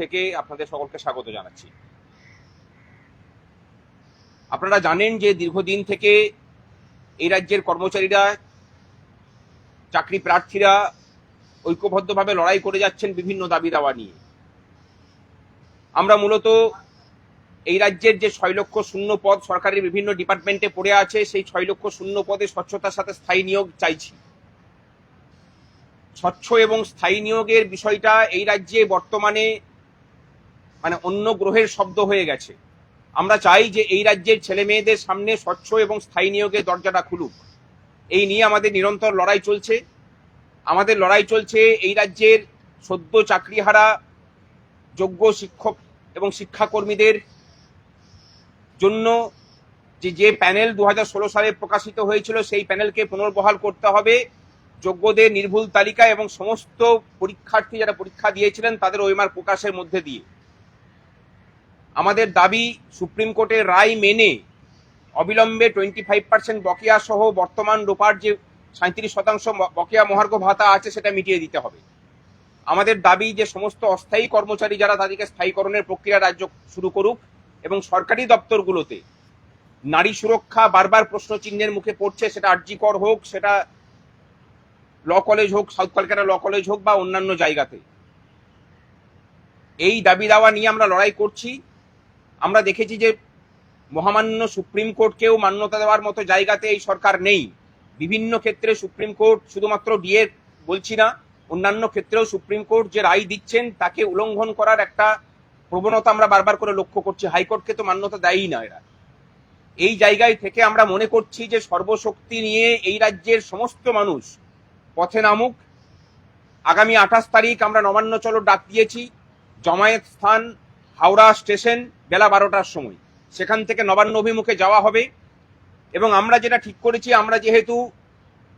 থেকে আপনাদের সকলকে স্বাগত জানাচ্ছি। আপনারা জানেন যে দীর্ঘদিন থেকে এই রাজ্যের কর্মচারীরা চাকরি প্রার্থীরা ঐক্যবদ্ধভাবে লড়াই করে যাচ্ছেন বিভিন্ন দাবি দাওয়া নিয়ে। আমরা মূলত এই রাজ্যের যে ছয় লক্ষ শূন্য পদ সরকারের বিভিন্ন ডিপার্টমেন্টে পড়ে আছে, সেই ছয় লক্ষ শূন্য পদে স্বচ্ছতার সাথে স্থায়ী নিয়োগ চাইছি। স্বচ্ছ এবং স্থায়ী নিয়োগের বিষয়টা এই রাজ্যে বর্তমানে মানে অন্য গ্রহের শব্দ হয়ে গেছে। আমরা চাই যে এই রাজ্যের ছেলে মেয়েদের সামনে স্বচ্ছ এবং স্থায়ী নিয়োগের দরজাটা খুলুক। এই নিয়ে আমাদের নিরন্তর লড়াই চলছে। আমাদের লড়াই চলছে এই রাজ্যের সদ্য চাকরিহারা, যোগ্য শিক্ষক এবং শিক্ষাকর্মীদের জন্য যে যে প্যানেল দু হাজার ষোলো সালে প্রকাশিত হয়েছিল, সেই প্যানেলকে পুনর্বহাল করতে হবে। যোগ্যদের নির্ভুল তালিকা এবং সমস্ত পরীক্ষার্থী যারা পরীক্ষা দিয়েছিলেন, তাদের ওইমার প্রকাশের মধ্যে দিয়ে। আমাদের দাবি সুপ্রিম কোর্টের রায় মেনে অবিলম্বে টোয়েন্টি ফাইভ পার্সেন্ট বকেয়া সহ বর্তমান রোপার যে সাঁত্রিশ শতাংশ বকেয়া মহার্ঘ ভাতা আছে সেটা মিটিয়ে দিতে হবে। আমাদের দাবি যে সমস্ত অস্থায়ী কর্মচারী যারা তাদেরকে স্থায়ীকরণের প্রক্রিয়া রাজ্য শুরু করুক এবং সরকারি দপ্তরগুলোতে নারী সুরক্ষা বারবার প্রশ্ন চিহ্নের মুখে পড়ছে, সেটা আর্জিকর হোক, সেটা ল কলেজ হোক, সাউথ কলকাতা ল কলেজ হোক বা অন্যান্য জায়গাতে। এই দাবি দাওয়া নিয়ে আমরা লড়াই করছি। আমরা দেখেছি যে মহামান্য সুপ্রিম কোর্টকেও মান্যতা দেওয়ার মতো জায়গাতে এই সরকার নেই। বিভিন্ন ক্ষেত্রে সুপ্রিম কোর্ট শুধুমাত্র ডিএ বলছি না, অন্যান্য ক্ষেত্রেও সুপ্রিম কোর্ট যে রায় দিচ্ছেন তাকে উল্লঙ্ঘন করার একটা প্রবণতা আমরা বারবার করে লক্ষ্য করছি। হাইকোর্টকে তো মান্যতা দেয়ই না এরা। এই জায়গায় থেকে আমরা মনে করছি যে সর্বশক্তি নিয়ে এই রাজ্যের সমস্ত মানুষ পথে নামুক। আগামী আঠাশ তারিখ আমরা নবান্ন চলো ডাক দিয়েছি। জমায়েত স্থান হাওড়া স্টেশন। বেলা বারোটার সময়। সেখান থেকে নবান্ন অভিমুখে যাওয়া হবে। এবং আমরা যেটা ঠিক করেছি, আমরা যেহেতু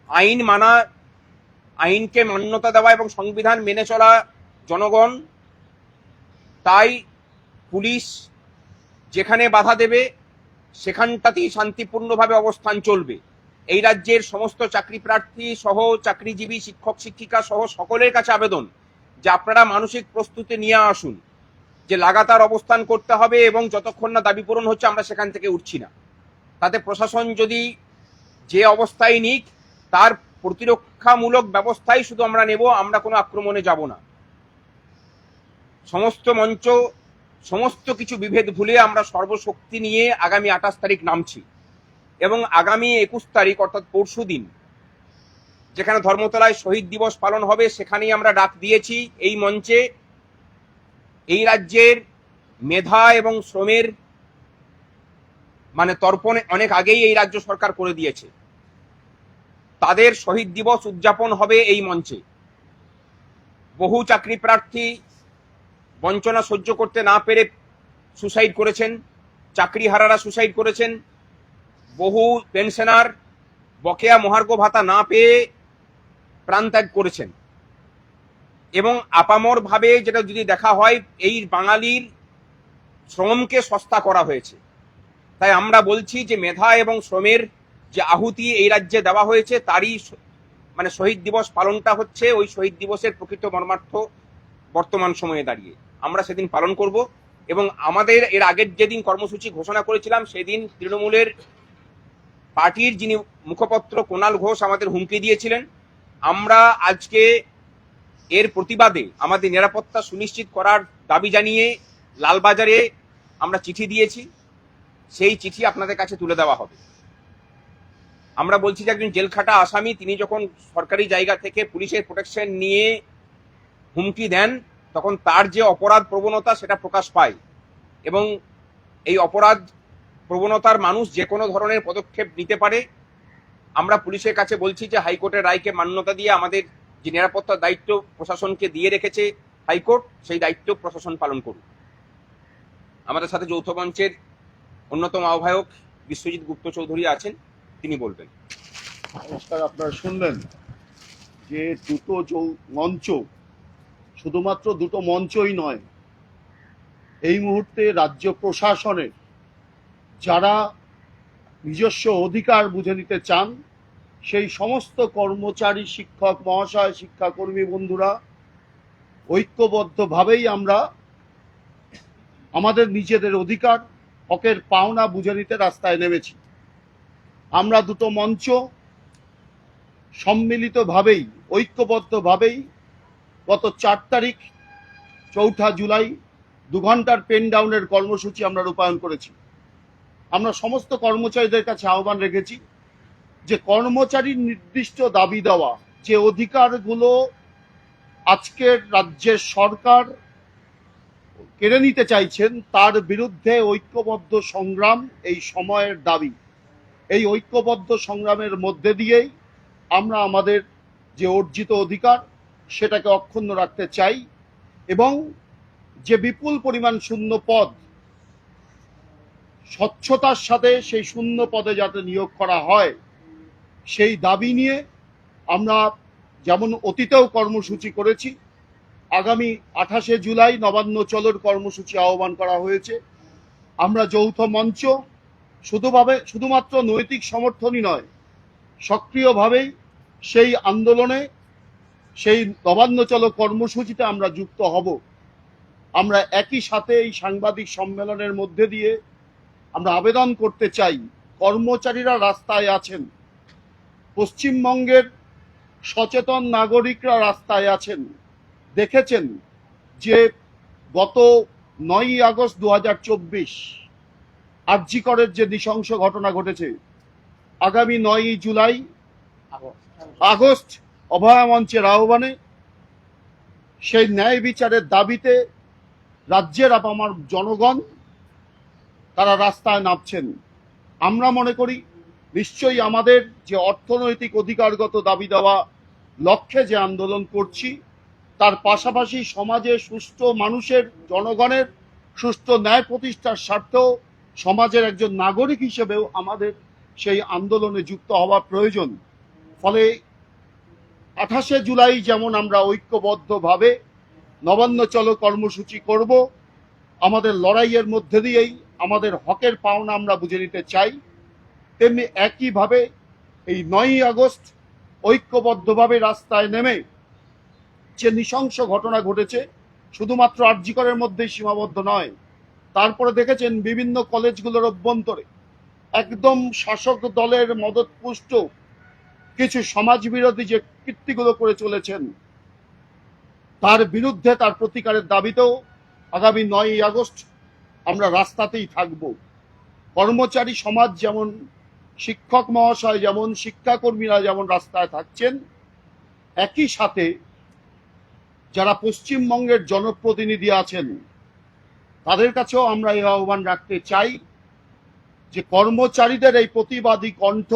আইন মানা, আইনকে মান্যতা দেওয়া এবং সংবিধান মেনে চলা জনগণ, তাই পুলিশ যেখানে বাধা দেবে, সেখানটাতেই শান্তিপূর্ণভাবে অবস্থান চলবে। এই রাজ্যের সমস্ত চাকরি প্রার্থী সহ চাকরিজীবী, শিক্ষক, শিক্ষিকা সহ সকলের কাছে আবেদন যে আপনারা মানসিক প্রস্তুতি নিয়ে আসুন। যে লাগাতার অবস্থান করতে হবে এবং যতক্ষণ না দাবি পূরণ হচ্ছে আমরা সেখান থেকে উঠছি না। তাতে প্রশাসন যদি যে অবস্থায় নিক, তার প্রতিরক্ষামূলক ব্যবস্থাই শুধু আমরা নেব, আমরা কোনো আক্রমণে যাব না। সমস্ত মঞ্চ, সমস্ত কিছু বিভেদ ভুলে আমরা সর্বশক্তি নিয়ে আগামী আঠাশ তারিখ নামছি এবং আগামী একুশ তারিখ, অর্থাৎ পরশু দিন, যেখানে ধর্মতলায় শহীদ দিবস পালন হবে, সেখানেই আমরা ডাক দিয়েছি এই মঞ্চে। এই রাজ্যের মেধা এবং শ্রমের মানে তর্পণে অনেক আগেই এই রাজ্য সরকার করে দিয়েছে। তাদের শহীদ দিবস উদযাপন হবে এই মঞ্চে। বহু চাকরি প্রার্থী বঞ্চনা সহ্য করতে না পেরে সুসাইড করেছেন চাকরিহারারা সুসাইড করেছেন। বহু পেনশনার বকেয়া মহার্ঘ ভাতা না পেয়ে প্রাণত্যাগ করেছেন। এবং আপামর ভাবে যেটা যদি দেখা হয়, এই বাঙালির শ্রমকে সস্তা করা হয়েছে। তাই আমরা বলছি যে মেধা এবং শ্রমের যে আহুতি এই রাজ্যে দেওয়া হয়েছে, তারই মানে শহীদ দিবস পালনটা হচ্ছে ওই শহীদ দিবসের প্রকৃত মর্মার্থ বর্তমান সময়ে দাঁড়িয়ে। আমরা সেদিন পালন করব এবং আমাদের এর আগের যেদিন কর্মসূচি ঘোষণা করেছিলাম, সেদিন তৃণমূলের পার্টির যিনি মুখপত্র কোনাল ঘোষ আমাদের হুমকি দিয়েছিলেন। আমরা আজকে এর প্রতিবাদে আমাদের নিরাপত্তা সুনিশ্চিত করার দাবি জানিয়ে লালবাজারে আমরা চিঠি দিয়েছি। সেই চিঠি আপনাদের কাছে তুলে দেওয়া হবে। আমরা বলছি যে একজন জেলখাটা আসামি, তিনি যখন সরকারি জায়গা থেকে পুলিশের প্রোটেকশন নিয়ে হুমকি দেন, তখন তার যে অপরাধ প্রবণতা সেটা প্রকাশ পায় এবং এই অপরাধ প্রবণতার মানুষ যে কোনো ধরনের পদক্ষেপ নিতে পারে। আমরা পুলিশের কাছে বলছি যে হাইকোর্টের রায়কে মান্যতা দিয়ে আমাদের যে নিরাপত্তার দায়িত্ব প্রশাসনকে দিয়ে রেখেছে হাইকোর্ট, সেই দায়িত্ব প্রশাসন পালন করুক। আমাদের সাথে যৌথ মঞ্চের অন্যতম আহ্বায়ক বিশ্বজিৎ গুপ্ত চৌধুরী আছেন, তিনি বলবেন। নমস্কার, আপনারা শুনলেন যে দুটো মঞ্চ, শুধুমাত্র দুটো মঞ্চই নয়, এই মুহূর্তে রাজ্য প্রশাসনের যারা নিজস্ব অধিকার বুঝে নিতে চান সেই সমস্ত কর্মচারী, শিক্ষক, মহাশয়, শিক্ষাকর্মী বন্ধুরা, ঐক্যবদ্ধভাবেই আমরা আমাদের নিজেদের অধিকার, হকের পাওনা বুঝে নিতে রাস্তায় নেমেছি। আমরা দুটো মঞ্চ সম্মিলিতভাবেই, ঐক্যবদ্ধভাবেই গত চার তারিখ, চৌঠা জুলাই, দু ঘণ্টার পেন ডাউনের কর্মসূচি আমরা রূপায়ণ করেছি। আমরা সমস্ত কর্মচারীদের কাছে আহ্বান রেখেছি যে কর্মচারীর নির্দিষ্ট দাবি দেওয়া, যে অধিকারগুলো আজকের রাজ্যের সরকার কেড়ে নিতে চাইছেন, তার বিরুদ্ধে ঐক্যবদ্ধ সংগ্রাম এই সময়ের দাবি। এই ঐক্যবদ্ধ সংগ্রামের মধ্যে দিয়েই আমরা আমাদের যে অর্জিত অধিকার, সেটাকে অক্ষুণ্ণ রাখতে চাই এবং যে বিপুল পরিমাণ শূন্য পদ, স্বচ্ছতার সাথে সেই শূন্য পদে যাতে নিয়োগ করা হয় সেই দাবি নিয়ে আমরা যেমন অতীতেও কর্মসূচি করেছি, আগামী আঠাশে জুলাই নবান্ন চলোর কর্মসূচি আহ্বান করা হয়েছে। আমরা যৌথ মঞ্চ, শুধুভাবে, শুধুমাত্র নৈতিক সমর্থনই নয়, সক্রিয়ভাবেই সেই আন্দোলনে, সেই নবান্ন চলো কর্মসূচিতে আমরা যুক্ত হব। আমরা একই সাথে এই সাংবাদিক সম্মেলনের মধ্যে দিয়ে আমরা আবেদন করতে চাই, কর্মচারীরা রাস্তায় আছেন। পশ্চিমবঙ্গের সচেতন নাগরিকরা রাস্তায় আছেন। দেখেছেন যে গত নয়ই আগস্ট দু হাজার চব্বিশ আর্যিকরের যে নৃশংস ঘটনা ঘটেছে, আগামী নয়ই জুলাই আগস্ট অভয়া মঞ্চের আহ্বানে সেই ন্যায় বিচারের দাবিতে রাজ্যের আপামার জনগণ তারা রাস্তায় নামছেন। আমরা মনে করি নিশ্চয়ই আমাদের যে অর্থনৈতিক অধিকারগত দাবি দেওয়া লক্ষ্যে যে আন্দোলন করছি, তার পাশাপাশি সমাজে সুস্থ মানুষের, জনগণের সুস্থ ন্যায় প্রতিষ্ঠার স্বার্থেও সমাজের একজন নাগরিক হিসেবেও আমাদের সেই আন্দোলনে যুক্ত হওয়া প্রয়োজন। ফলে আঠাশে জুলাই যেমন আমরা ঐক্যবদ্ধভাবে নবান্ন চলো কর্মসূচি করব, আমাদের লড়াইয়ের মধ্যে দিয়েই আমাদের হকের পাওনা আমরা বুঝে নিতে চাই। তেমনি একইভাবে এই নয়ই আগস্ট ঐক্যবদ্ধভাবে রাস্তায় নেমে যে নৃশংস ঘটনা ঘটেছে, শুধুমাত্র আর্যিকরের মধ্যেই সীমাবদ্ধ নয়, তারপরে দেখেছেন বিভিন্ন কলেজগুলোর অভ্যন্তরে একদম শাসক দলের মদতপুষ্ট কিছু সমাজ বিরোধী যে কীর্তিগুলো করে চলেছেন, তার বিরুদ্ধে তার প্রতিকারের দাবিতেও আগামী নয়ই আগস্ট আমরা রাস্তাতেই থাকব। কর্মচারী সমাজ যেমন শিক্ষক মহাশয় যেমন, শিক্ষাকর্মীরা যেমন রাস্তায় থাকছেন, একই সাথে যারা পশ্চিমবঙ্গের জনপ্রতিনিধি আছেন, তাদের কাছেও আমরা এই আহ্বান রাখতে চাই যে কর্মচারীদের এই প্রতিবাদী কণ্ঠ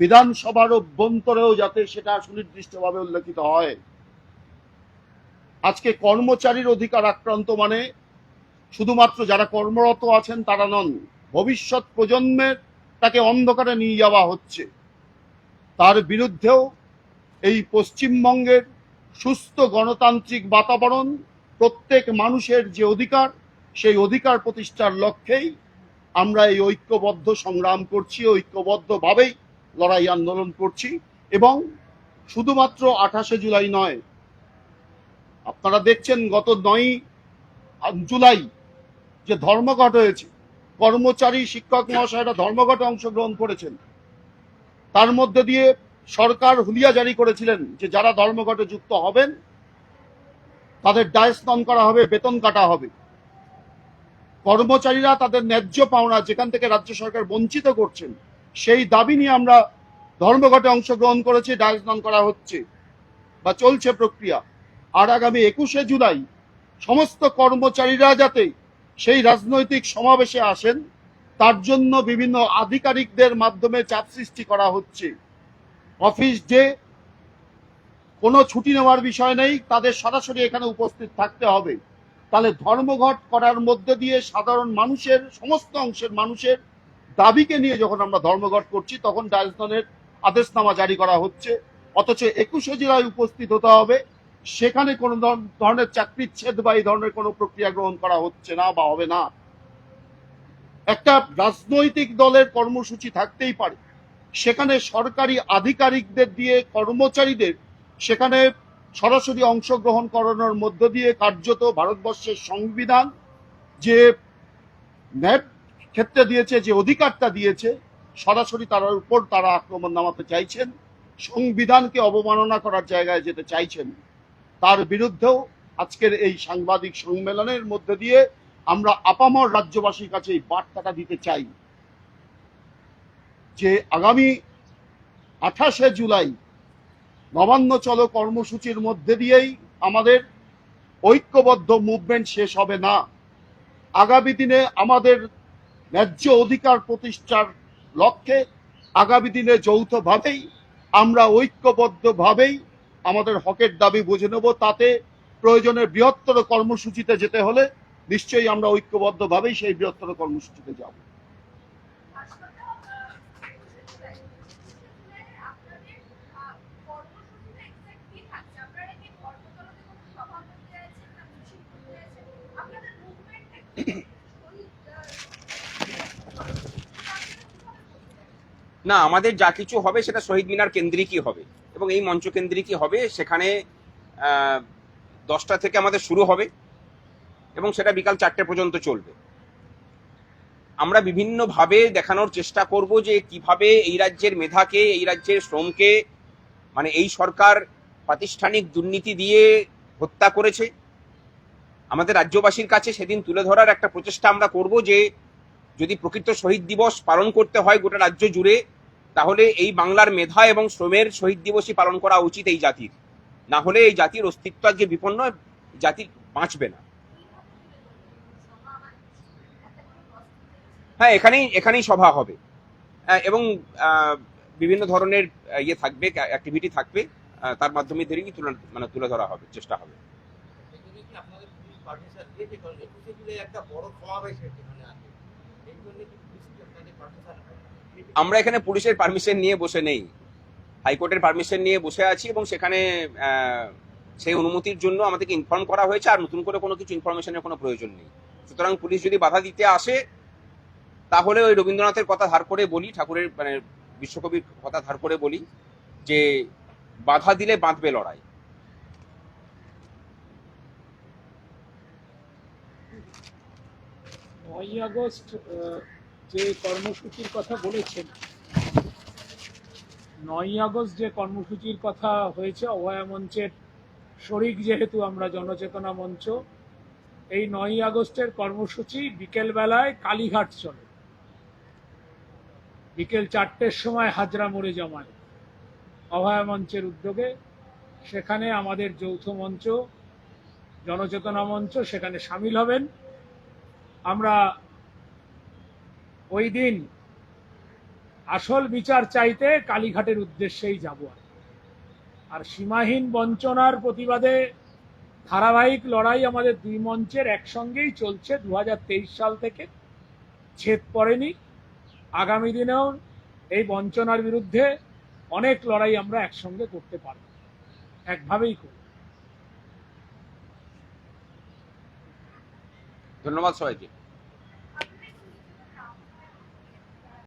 বিধানসভার অভ্যন্তরেও যাতে সেটা সুনির্দিষ্টভাবে উল্লেখিত হয়। আজকে কর্মচারীর অধিকার আক্রান্ত মানে শুধুমাত্র যারা কর্মরত আছেন তারা নন, ভবিষ্যৎ প্রজন্মের তাকে অন্ধকারে নিয়ে যাওয়া হচ্ছে। তার বিরুদ্ধেও এই পশ্চিমবঙ্গের সুস্থ গণতান্ত্রিক বাতাবরণ, প্রত্যেক মানুষের যে অধিকার, সেই অধিকার প্রতিষ্ঠার লক্ষ্যেই আমরা এই ঐক্যবদ্ধ সংগ্রাম করছি, ঐক্যবদ্ধভাবেই লড়াই আন্দোলন করছি এবং শুধুমাত্র আঠাশে জুলাই নয়, আপনারা দেখছেন গত নয় জুলাই যে ধর্মঘট হয়েছে কর্মচারী, শিক্ষক মহাশয়রা ধর্মঘটে অংশগ্রহণ করেছেন। তার মধ্যে দিয়ে সরকার হুলিয়া জারি করেছিলেন যে যারা ধর্মঘটে যুক্ত হবেন, তাদের ডায়স্নন করা হবে, বেতন কাটা হবে। কর্মচারীরা তাদের ন্যায্য পাওনা যেখান থেকে রাজ্য সরকার বঞ্চিত করছেন, সেই দাবি নিয়ে আমরা ধর্মঘটে অংশগ্রহণ করেছি ডায়স্নন করা হচ্ছে বা চলছে প্রক্রিয়া। আর আগামী একুশে জুলাই সমস্ত কর্মচারীরা যাতে সেই রাজনৈতিক সমাবেশে আসেন। তার জন্য বিভিন্ন আধিকারিকদের মাধ্যমে চাপ সৃষ্টি করা হচ্ছে। অফিস ডে কোনো ছুটি নেওয়ার বিষয় নেই, তাদের সরাসরি এখানে উপস্থিত থাকতে হবে। তাহলে ধর্মঘট করার মধ্যে দিয়ে সাধারণ মানুষের, সমস্ত অংশের মানুষের দাবিকে নিয়ে যখন আমরা ধর্মঘট করছি, তখন ডায়জনের আদেশনামা জারি করা হচ্ছে। অথচ একুশে জেলায় উপস্থিত হতে হবে। সেখানে কোনো ধরনের চাকরিচ্ছেদ বা এই ধরনের কোনো প্রক্রিয়া গ্রহণ করা হচ্ছে না বা হবে না। একটা রাজনৈতিক দলের কর্মসূচি থাকতেই পারে। সেখানে সরকারি আধিকারিকদের দিয়ে কর্মচারীদের সেখানে সরাসরি অংশগ্রহণ করানোর মধ্য দিয়ে কার্যত ভারতবর্ষের সংবিধান যে ন্যায় ক্ষেত্রে দিয়েছে, যে অধিকারটা দিয়েছে, সরাসরি তার উপর তারা আক্রমণ নামাতে চাইছেন, সংবিধানকে অবমাননা করার জায়গায় যেতে চাইছেন। তার বিরুদ্ধেও আজকের এই সাংবাদিক সম্মেলনের মধ্যে দিয়ে আমরা আপামর রাজ্যবাসীর কাছে এই বার্তাটা দিতে চাই যে আগামী আঠাশে জুলাই নবান্ন চলো কর্মসূচির মধ্যে দিয়েই আমাদের ঐক্যবদ্ধ মুভমেন্ট শেষ হবে না। আগামী দিনে আমাদের ন্যায্য অধিকার প্রতিষ্ঠার লক্ষ্যে আগামী দিনে যৌথভাবেই আমরা ঐক্যবদ্ধভাবেই আমাদের হকের দাবি বুঝে নেব, তাতে প্রয়োজনে বৃহত্তর কর্মসূচিতে যেতে হলে নিশ্চয়ই আমরা ঐক্যবদ্ধভাবেই সেই বৃহত্তর কর্মসূচিতে যাব। না, আমাদের যা কিছু হবে সেটা শহীদ মিনার কেন্দ্রিকই হবে। এবং এই মঞ্চ কেন্দ্রিকই হবে? সেখানে দশটা থেকে আমাদের শুরু হবে এবং সেটা বিকাল চারটে পর্যন্ত চলবে। আমরা বিভিন্নভাবে দেখানোর চেষ্টা করব যে কীভাবে এই রাজ্যের মেধাকে, এই রাজ্যের শ্রমকে মানে এই সরকার প্রাতিষ্ঠানিক দুর্নীতি দিয়ে হত্যা করেছে। আমাদের রাজ্যবাসীর কাছে সেদিন তুলে ধরার একটা প্রচেষ্টা আমরা করব যে যদি প্রকৃত শহীদ দিবস পালন করতে হয় গোটা রাজ্য জুড়ে তাহলে এই বাংলার মেধা এবং শ্রমের শহীদ দিবসই পালন করা উচিত এই জাতির। না হলে এই জাতির অস্তিত্ব আজকে বিপন্ন জাতি বাঁচবে না। হ্যাঁ এখানেই এখানেই সভা হবে। হ্যাঁ, এবং বিভিন্ন ধরনের ইয়ে থাকবে অ্যাক্টিভিটি থাকবে তার মাধ্যমে ধরেই তুলে মানে তুলে ধরা হবে চেষ্টা হবে। একটা বড় সমাবেশ আছে এই জন্য কি পারমিশন আমরা এখানে পুলিশের পারমিশন নিয়ে বসে নেই। হাইকোর্টের পারমিশন নিয়ে বসে আছি এবং সেখানে সেই অনুমতির জন্য আমাদেরকে ইনফর্ম করা হয়েছে আর নতুন করে কোনো কিছু ইনফরমেশনের কোনো প্রয়োজন নেই। সুতরাং পুলিশ যদি বাধা দিতে আসে, তাহলে ওই রবীন্দ্রনাথের কথা ধার করে বলি, ঠাকুরের মানে বিশ্বকবির কথা ধার করে বলি যে, বাধা দিলে বাঁধবে লড়াই। নয়ই আগস্ট যে কর্মসূচির কথা বলেছেন, নয়ই আগস্ট যে কর্মসূচির কথা হয়েছে, অভয়া মঞ্চের শরিক যেহেতু আমরা জনচেতনা মঞ্চ, এই নয়ই আগস্টের কর্মসূচি বিকেলবেলায় কালীঘাট চলে। বিকেল চারটের সময় হাজরা মোড়ে জমায় অভয়া মঞ্চের উদ্যোগে সেখানে আমাদের যৌথ মঞ্চ, জনচেতনা মঞ্চ সেখানে সামিল হবেন। আমরা ওই দিন আসল বিচার চাইতে কালীঘাটের উদ্দেশ্যেই যাব আর সীমাহীন বঞ্চনার প্রতিবাদে ধারাবাহিক লড়াই আমাদের দুই মঞ্চের একসঙ্গেই চলছে। দু হাজার তেইশ সাল থেকে ছেদ পড়েনি। আগামী দিনেও এই বঞ্চনার বিরুদ্ধে অনেক লড়াই আমরা একসঙ্গে করতে পারব। একভাবেই করব। ধন্যবাদ সবাইকে।